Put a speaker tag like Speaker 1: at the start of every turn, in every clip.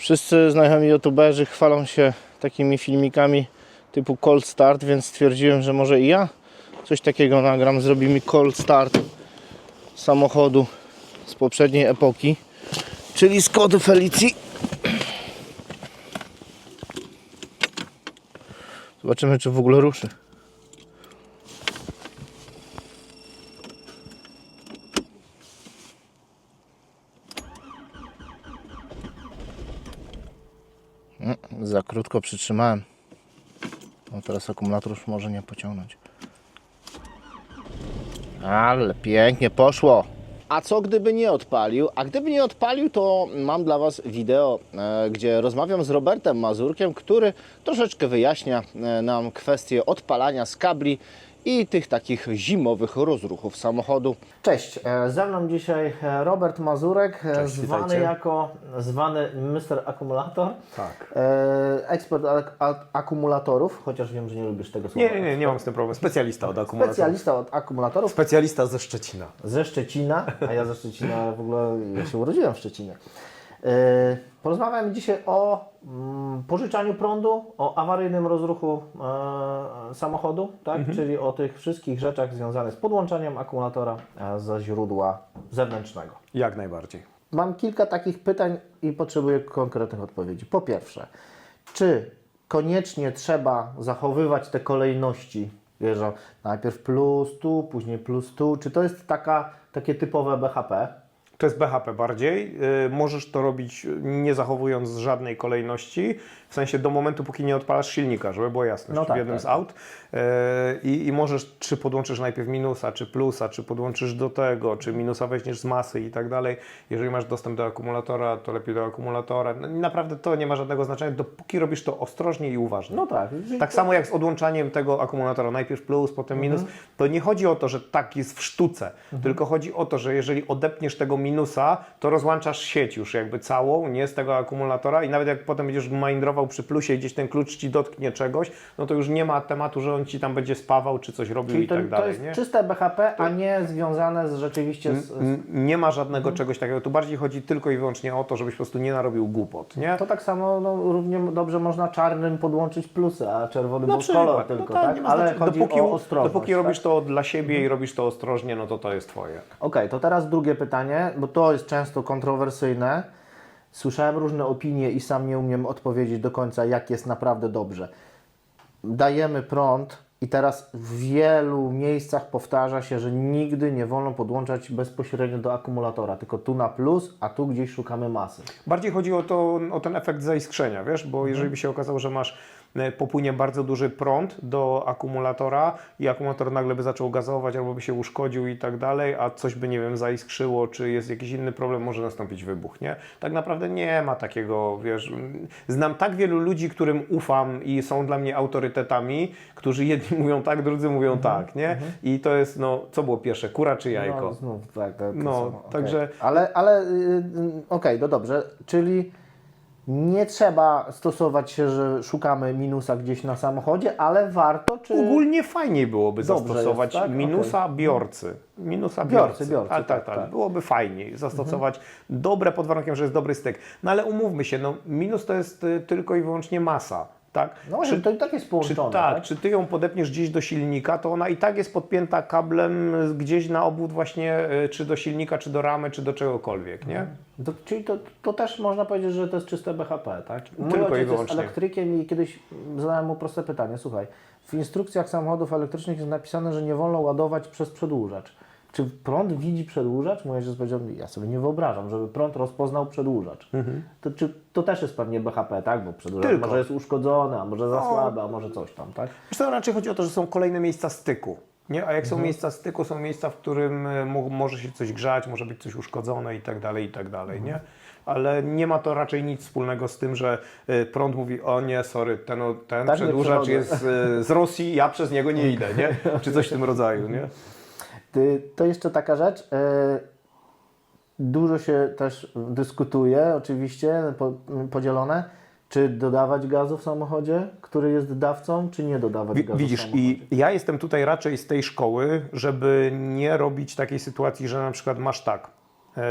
Speaker 1: Wszyscy znajomi youtuberzy chwalą się takimi filmikami typu cold start, więc stwierdziłem, że może i ja coś takiego nagram. Zrobi mi cold start samochodu z poprzedniej epoki, czyli Skody Felicji. Zobaczymy, czy w ogóle ruszy. Za krótko przytrzymałem. No teraz akumulator już może nie pociągnąć. Ale pięknie poszło. A co gdyby nie odpalił? A gdyby nie odpalił, to mam dla Was wideo, e, gdzie rozmawiam z Robertem Mazurkiem, który troszeczkę wyjaśnia e, nam kwestię odpalania z kabli i tych takich zimowych rozruchów samochodu. Cześć, e, ze mną dzisiaj e, Robert Mazurek, e,
Speaker 2: Cześć,
Speaker 1: zwany
Speaker 2: witajcie.
Speaker 1: jako zwany Mr. Akumulator.
Speaker 2: Tak.
Speaker 1: Ekspert ak- ak- akumulatorów, chociaż wiem, że nie lubisz tego słowa.
Speaker 2: Nie, nie, nie, nie mam z tym problemu. Specjalista od akumulatorów.
Speaker 1: Specjalista od akumulatorów
Speaker 2: Specjalista ze Szczecina.
Speaker 1: ze Szczecina, a ja ze Szczecina w ogóle ja się urodziłem w Szczecinie. E, Porozmawiamy dzisiaj o mm, pożyczaniu prądu, o awaryjnym rozruchu e, samochodu, tak? czyli o tych wszystkich rzeczach związanych z podłączeniem akumulatora ze źródła zewnętrznego.
Speaker 2: Jak najbardziej.
Speaker 1: Mam kilka takich pytań i potrzebuję konkretnych odpowiedzi. Po pierwsze, czy koniecznie trzeba zachowywać te kolejności? Wiesz, że najpierw plus tu, później plus tu. Czy to jest taka, takie typowe BHP?
Speaker 2: To jest BHP bardziej. Yy, możesz to robić yy, nie zachowując żadnej kolejności, w sensie do momentu, póki nie odpalasz silnika, żeby było jasne,
Speaker 1: No
Speaker 2: w
Speaker 1: tak,
Speaker 2: jednym
Speaker 1: tak.
Speaker 2: z aut. Yy, I, I możesz, czy podłączysz najpierw minusa, czy plusa, czy podłączysz do tego, czy minusa weźmiesz z masy i tak dalej. Jeżeli masz dostęp do akumulatora, to lepiej do akumulatora. No, naprawdę to nie ma żadnego znaczenia, dopóki robisz to ostrożnie i uważnie.
Speaker 1: No tak.
Speaker 2: Tak samo jak z odłączaniem tego akumulatora, najpierw plus, potem minus, to nie chodzi o to, że tak jest w sztuce, tylko chodzi o to, że jeżeli odepniesz tego minusa, to rozłączasz sieć już jakby całą, nie z tego akumulatora i nawet jak potem będziesz mindrował przy plusie i gdzieś ten klucz ci dotknie czegoś, no to już nie ma tematu, że on ci tam będzie spawał czy coś robił
Speaker 1: Czyli
Speaker 2: i
Speaker 1: to,
Speaker 2: tak
Speaker 1: to
Speaker 2: dalej,
Speaker 1: jest
Speaker 2: nie?
Speaker 1: czyste BHP, a nie związane z rzeczywiście z.
Speaker 2: N- Nie ma żadnego czegoś takiego. Tu bardziej chodzi tylko i wyłącznie o to, żebyś po prostu nie narobił głupot, nie?
Speaker 1: To tak samo no, równie dobrze można czarnym podłączyć plusy, a czerwony
Speaker 2: Na
Speaker 1: był kolor tylko,
Speaker 2: no
Speaker 1: tak?
Speaker 2: nie ma
Speaker 1: Ale chodzi
Speaker 2: dopóki,
Speaker 1: o ostrożność.
Speaker 2: dopóki
Speaker 1: tak?
Speaker 2: robisz to dla siebie i robisz to ostrożnie, no to to jest twoje.
Speaker 1: Okej, to teraz drugie pytanie, bo to jest często kontrowersyjne. Słyszałem różne opinie i sam nie umiem odpowiedzieć do końca, jak jest naprawdę dobrze. Dajemy prąd i teraz w wielu miejscach powtarza się, że nigdy nie wolno podłączać bezpośrednio do akumulatora, tylko tu na plus, a tu gdzieś szukamy masy.
Speaker 2: Bardziej chodzi o, to, o ten efekt zaiskrzenia, wiesz, bo jeżeli by się okazało, że masz popłynie bardzo duży prąd do akumulatora i akumulator nagle by zaczął gazować albo by się uszkodził i tak dalej, a coś by, nie wiem, zaiskrzyło, czy jest jakiś inny problem, może nastąpić wybuch, nie? Tak naprawdę nie ma takiego, wiesz, mm, znam tak wielu ludzi, którym ufam i są dla mnie autorytetami, którzy jedni mówią tak, drudzy mówią tak, nie? I to jest, no, co było pierwsze, kura czy jajko?
Speaker 1: No, znów tak, tak,
Speaker 2: No,
Speaker 1: samo, okej.
Speaker 2: także-
Speaker 1: Ale, ale y, y, okej, no dobrze, czyli nie trzeba stosować się, że szukamy minusa gdzieś na samochodzie, ale warto, czy...
Speaker 2: Ogólnie fajniej byłoby
Speaker 1: Dobrze
Speaker 2: zastosować
Speaker 1: jest, tak?
Speaker 2: minusa biorcy. Minusa
Speaker 1: Biorcy,
Speaker 2: biorcy.
Speaker 1: biorcy,
Speaker 2: tak,
Speaker 1: tak,
Speaker 2: tak, tak,
Speaker 1: tak.
Speaker 2: Byłoby fajniej zastosować dobre pod warunkiem, że jest dobry styk. No ale umówmy się, no, minus to jest y, tylko i wyłącznie masa. Tak?
Speaker 1: No właśnie, to i tak jest
Speaker 2: czy,
Speaker 1: połączone,
Speaker 2: tak,
Speaker 1: tak?
Speaker 2: czy ty ją podepniesz gdzieś do silnika, to ona i tak jest podpięta kablem gdzieś na obwód właśnie, y, czy do silnika, czy do ramy, czy do czegokolwiek, nie?
Speaker 1: To, czyli to, to też można powiedzieć, że to jest czyste BHP, tak? Mój
Speaker 2: Tylko
Speaker 1: ojciec jest elektrykiem i kiedyś zadałem mu proste pytanie. Słuchaj, w instrukcjach samochodów elektrycznych jest napisane, że nie wolno ładować przez przedłużacz. Czy prąd widzi przedłużacz? Mój ojciec powiedział, ja sobie nie wyobrażam, żeby prąd rozpoznał przedłużacz. To, czy, to też jest pewnie BHP, tak? Bo przedłużacz
Speaker 2: Tylko.
Speaker 1: może jest uszkodzony, a może za słaby, a może coś tam, tak?
Speaker 2: Co, raczej chodzi o to, że są kolejne miejsca styku. Nie? A jak są miejsca styku, są miejsca, w którym e, mo- może się coś grzać, może być coś uszkodzone i tak dalej, i tak dalej, nie? Ale nie ma to raczej nic wspólnego z tym, że e, prąd mówi, o nie, sorry, ten, ten
Speaker 1: Tak
Speaker 2: przedłużacz jest e, z Rosji, ja przez niego nie idę, nie? Czy coś w tym rodzaju, nie?
Speaker 1: To jeszcze taka rzecz. e, Dużo się też dyskutuje, oczywiście, po, podzielone, czy dodawać gazu w samochodzie, który jest dawcą, czy nie dodawać gazu w
Speaker 2: Widzisz, i ja jestem tutaj raczej z tej szkoły, żeby nie robić takiej sytuacji, że na przykład masz tak, e,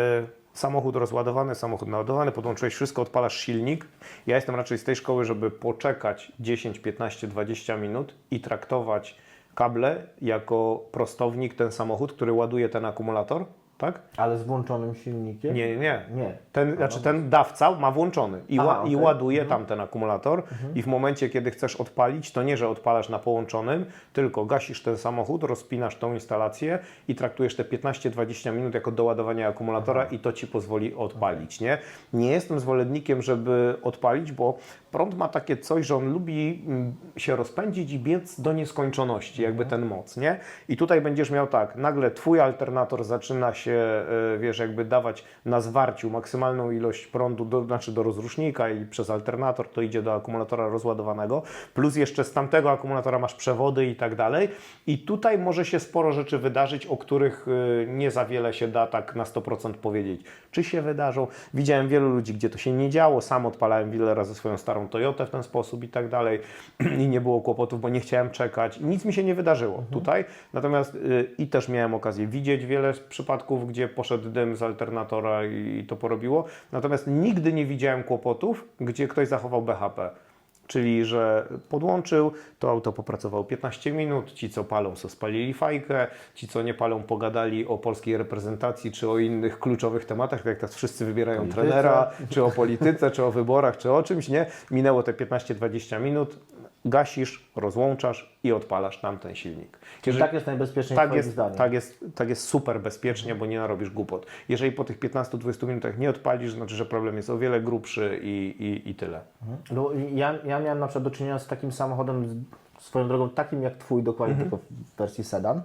Speaker 2: samochód rozładowany, samochód naładowany, podłączyłeś wszystko, odpalasz silnik. Ja jestem raczej z tej szkoły, żeby poczekać 10, 15, 20 minut i traktować kable jako prostownik ten samochód, który ładuje ten akumulator, tak?
Speaker 1: Ale z włączonym silnikiem?
Speaker 2: Nie, nie, nie. Ten, znaczy ten dawca ma włączony i,
Speaker 1: Aha,
Speaker 2: i
Speaker 1: okej.
Speaker 2: ładuje tam ten akumulator i w momencie, kiedy chcesz odpalić, to nie, że odpalasz na połączonym, tylko gasisz ten samochód, rozpinasz tą instalację i traktujesz te 15-20 minut jako doładowanie akumulatora i to Ci pozwoli odpalić, nie? Nie jestem zwolennikiem, żeby odpalić, bo prąd ma takie coś, że on lubi mm, się rozpędzić i biec do nieskończoności, jakby ten moc, nie? I tutaj będziesz miał tak, nagle Twój alternator zaczyna się, e, wiesz, jakby dawać na zwarciu maksymalną ilość prądu, do, znaczy do rozrusznika i przez alternator to idzie do akumulatora rozładowanego, plus jeszcze z tamtego akumulatora masz przewody i tak dalej. I tutaj może się sporo rzeczy wydarzyć, o których e, nie za wiele się da tak na 100% powiedzieć. Czy się wydarzą? Widziałem wielu ludzi, gdzie to się nie działo, sam odpalałem wiele razy swoją starą Toyotę w ten sposób i tak dalej i nie było kłopotów, bo nie chciałem czekać. Nic mi się nie wydarzyło tutaj. Natomiast y, i też miałem okazję widzieć wiele przypadków, gdzie poszedł dym z alternatora i, i to porobiło. Natomiast nigdy nie widziałem kłopotów, gdzie ktoś zachował BHP. Czyli, że podłączył, to auto popracowało 15 minut, ci co palą, co spalili fajkę, ci co nie palą, pogadali o polskiej reprezentacji, czy o innych kluczowych tematach, tak jak teraz wszyscy wybierają
Speaker 1: Polityce.
Speaker 2: trenera, czy o polityce, czy o wyborach, czy o czymś, nie? Minęło te 15-20 minut, gasisz, rozłączasz i odpalasz tamten silnik.
Speaker 1: Czyli tak jest najbezpieczniej
Speaker 2: tak jest,
Speaker 1: zdaniem.
Speaker 2: tak, jest, tak jest super bezpiecznie, bo nie narobisz głupot. Jeżeli po tych 15-20 minutach nie odpalisz, znaczy, że problem jest o wiele grubszy i, i, i tyle.
Speaker 1: No, ja, ja miałem na przykład do czynienia z takim samochodem, swoją drogą, takim jak Twój, dokładnie
Speaker 2: Mhm.
Speaker 1: tylko w wersji sedan.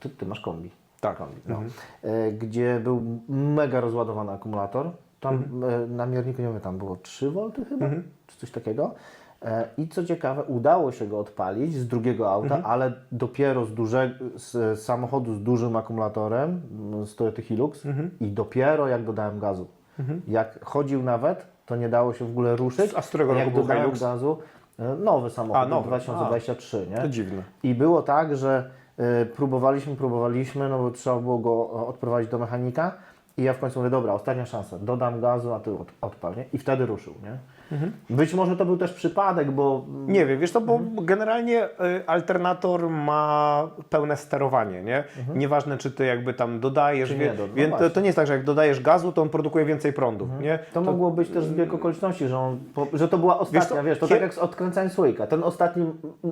Speaker 1: Ty, ty masz kombi.
Speaker 2: Tak.
Speaker 1: kombi no. e, gdzie był mega rozładowany akumulator. Tam
Speaker 2: Mhm.
Speaker 1: e, na mierniku, nie wiem, tam było 3 V chyba, czy coś takiego. E, I co ciekawe, udało się go odpalić z drugiego auta,
Speaker 2: Mhm.
Speaker 1: ale dopiero z, duże, z samochodu z dużym akumulatorem, m, z Toyota Hilux
Speaker 2: Mhm.
Speaker 1: i dopiero jak dodałem gazu. Jak chodził nawet, to nie dało się w ogóle ruszyć.
Speaker 2: A z którego roku był
Speaker 1: dodałem
Speaker 2: Hilux?
Speaker 1: gazu, e, nowy samochód,
Speaker 2: A, nowy.
Speaker 1: 2023, nie?
Speaker 2: To dziwne.
Speaker 1: I było tak, że y, próbowaliśmy, próbowaliśmy, no bo trzeba było go odprowadzić do mechanika i ja w końcu mówię, dobra, ostatnia szansa, dodam gazu, a ty od, odpal, nie? I wtedy ruszył, nie? Być może to był też przypadek, bo
Speaker 2: Nie wiem, wiesz to, bo generalnie y, alternator ma pełne sterowanie, nie? Nieważne, czy ty jakby tam dodajesz,
Speaker 1: Czy nie do- no
Speaker 2: więc to,
Speaker 1: właśnie.
Speaker 2: to nie jest tak, że jak dodajesz gazu, to on produkuje więcej prądu, nie?
Speaker 1: to mogło być też zbieg okoliczności, że, on, że to była ostatnia, wiesz,
Speaker 2: co,
Speaker 1: to tak jak z odkręcania słoika. Ten ostatni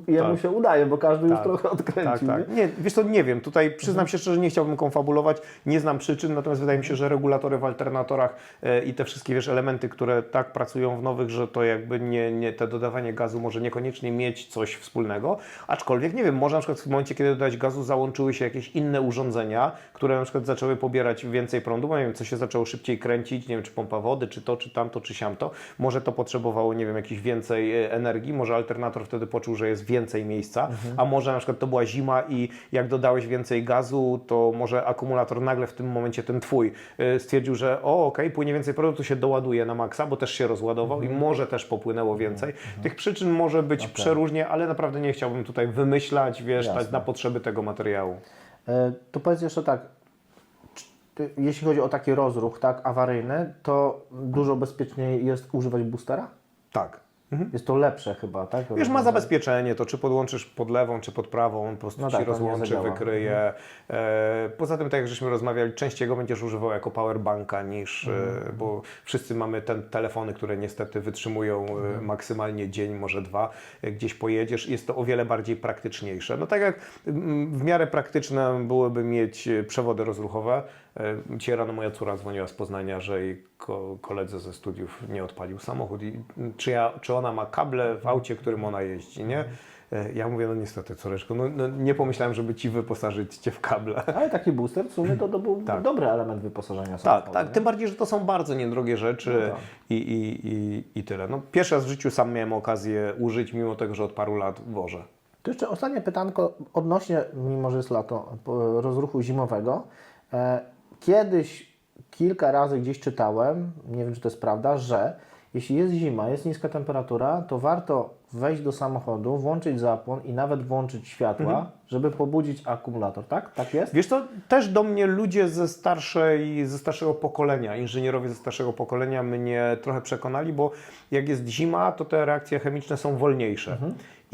Speaker 1: jemu
Speaker 2: Tak.
Speaker 1: się udaje, bo każdy już
Speaker 2: Tak.
Speaker 1: trochę
Speaker 2: Tak,
Speaker 1: odkręcił,
Speaker 2: tak.
Speaker 1: nie?
Speaker 2: Nie, wiesz to nie wiem. Tutaj przyznam się szczerze, nie chciałbym konfabulować, nie znam przyczyn, natomiast wydaje mi się, że regulatory w alternatorach e, i te wszystkie wiesz, elementy, które tak pracują w nowych, że to jakby nie, nie te dodawanie gazu może niekoniecznie mieć coś wspólnego. Aczkolwiek nie wiem, może na przykład w momencie, kiedy dodać gazu, załączyły się jakieś inne urządzenia, które na przykład zaczęły pobierać więcej prądu, bo nie wiem, co się zaczęło szybciej kręcić, nie wiem, czy pompa wody, czy to, czy tamto, czy siamto. Może to potrzebowało, nie wiem, jakiejś więcej e, energii, może alternator wtedy poczuł, że jest więcej miejsca, a może na przykład to była zima i jak dodałeś więcej gazu, to może akumulator nagle w tym momencie ten twój e, stwierdził, że o, okej, płynie więcej prądu, to się doładuje na maksa, bo też się rozładował i może też popłynęło więcej. Tych przyczyn może być przeróżnie, ale naprawdę nie chciałbym tutaj wymyślać, wiesz,
Speaker 1: Jasne.
Speaker 2: tak na potrzeby tego materiału.
Speaker 1: E, To powiedz jeszcze tak, jeśli chodzi o taki rozruch, tak, awaryjny, to dużo bezpieczniej jest używać boostera?
Speaker 2: Tak.
Speaker 1: Jest to lepsze chyba, tak?
Speaker 2: Wiesz, ma zabezpieczenie, to czy podłączysz pod lewą, czy pod prawą, on po prostu
Speaker 1: No tak,
Speaker 2: rozłączy, wykryje. E, poza tym, tak jak żeśmy rozmawiali, częściej go będziesz używał jako powerbanka niż, e, bo wszyscy mamy te telefony, które niestety wytrzymują e, maksymalnie dzień, może dwa. E, gdzieś pojedziesz, jest to o wiele bardziej praktyczniejsze. No tak jak mm, w miarę praktyczne byłoby mieć e, przewody rozruchowe. E, Dzisiaj rano moja córa dzwoniła z Poznania, że jej ko- koledze ze studiów nie odpalił samochód i mm, czy, ja, czy ona ma kable w aucie, którym ona jeździ, nie? E, Ja mówię, no niestety córeczko, no, no nie pomyślałem, żeby Ci wyposażyć Cię w kable.
Speaker 1: Ale taki booster w sumie to, to był
Speaker 2: Tak.
Speaker 1: dobry element wyposażenia
Speaker 2: Tak,
Speaker 1: samochodu.
Speaker 2: tak,
Speaker 1: nie?
Speaker 2: tym bardziej, że to są bardzo niedrogie rzeczy
Speaker 1: No tak.
Speaker 2: i, i, i, i tyle. No, pierwszy raz w życiu sam miałem okazję użyć, mimo tego, że od paru lat wożę.
Speaker 1: To jeszcze ostatnie pytanko odnośnie, mimo że jest lato, rozruchu zimowego. E, Kiedyś kilka razy gdzieś czytałem, nie wiem czy to jest prawda, że jeśli jest zima, jest niska temperatura, to warto
Speaker 3: wejść do samochodu, włączyć zapłon i nawet włączyć światła,
Speaker 2: Mhm.
Speaker 3: żeby pobudzić akumulator, tak? Tak jest?
Speaker 2: Wiesz co, też do mnie ludzie ze, starszej, ze starszego pokolenia, inżynierowie ze starszego pokolenia mnie trochę przekonali, bo jak jest zima, to te reakcje chemiczne są wolniejsze.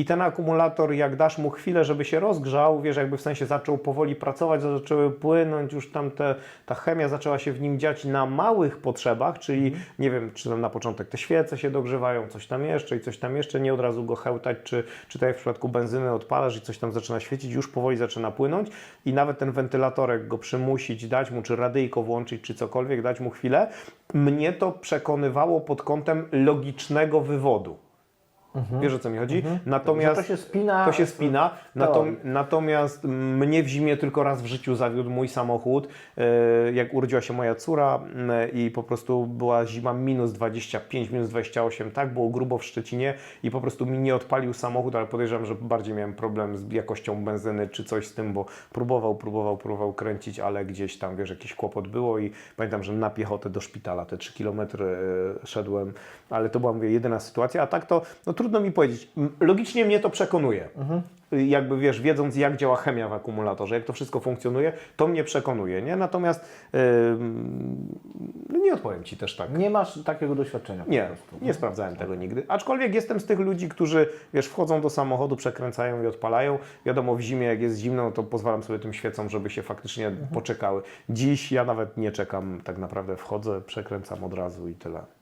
Speaker 2: I ten akumulator, jak dasz mu chwilę, żeby się rozgrzał, wiesz, jakby w sensie zaczął powoli pracować, zaczęły płynąć, już tam te, ta chemia zaczęła się w nim dziać na małych potrzebach, czyli nie wiem, czy tam na początek te świece się dogrzewają, coś tam jeszcze i coś tam jeszcze, nie od razu go chełtać, czy, czy tak jak w przypadku benzyny odpalasz i coś tam zaczyna świecić, już powoli zaczyna płynąć i nawet ten wentylatorek go przymusić, dać mu, czy radyjko włączyć, czy cokolwiek, dać mu chwilę, mnie to przekonywało pod kątem logicznego wywodu. Wiesz o co mi chodzi? Natomiast
Speaker 3: Że to się spina.
Speaker 2: to się spina. Natom, natomiast mnie w zimie tylko raz w życiu zawiódł mój samochód. E, Jak urodziła się moja córa m, i po prostu była zima minus 25, minus 28, tak było grubo w Szczecinie i po prostu mi nie odpalił samochód, ale podejrzewam, że bardziej miałem problem z jakością benzyny czy coś z tym, bo próbował, próbował, próbował kręcić, ale gdzieś tam, wiesz, jakiś kłopot było i pamiętam, że na piechotę do szpitala te 3 km szedłem, ale to była, mówię, jedyna sytuacja, a tak to, no trudno mi powiedzieć. Logicznie mnie to przekonuje. Jakby wiesz, wiedząc jak działa chemia w akumulatorze, jak to wszystko funkcjonuje, to mnie przekonuje, nie? Natomiast no nie odpowiem Ci też tak.
Speaker 3: Nie masz takiego doświadczenia
Speaker 2: Nie, nie sprawdzałem tego nigdy. Aczkolwiek jestem z tych ludzi, którzy, wiesz, wchodzą do samochodu, przekręcają i odpalają. Wiadomo, w zimie, jak jest zimno, no to pozwalam sobie tym świecom, żeby się faktycznie
Speaker 3: Mhm.
Speaker 2: poczekały. Dziś ja nawet nie czekam, tak naprawdę wchodzę, przekręcam od razu i tyle.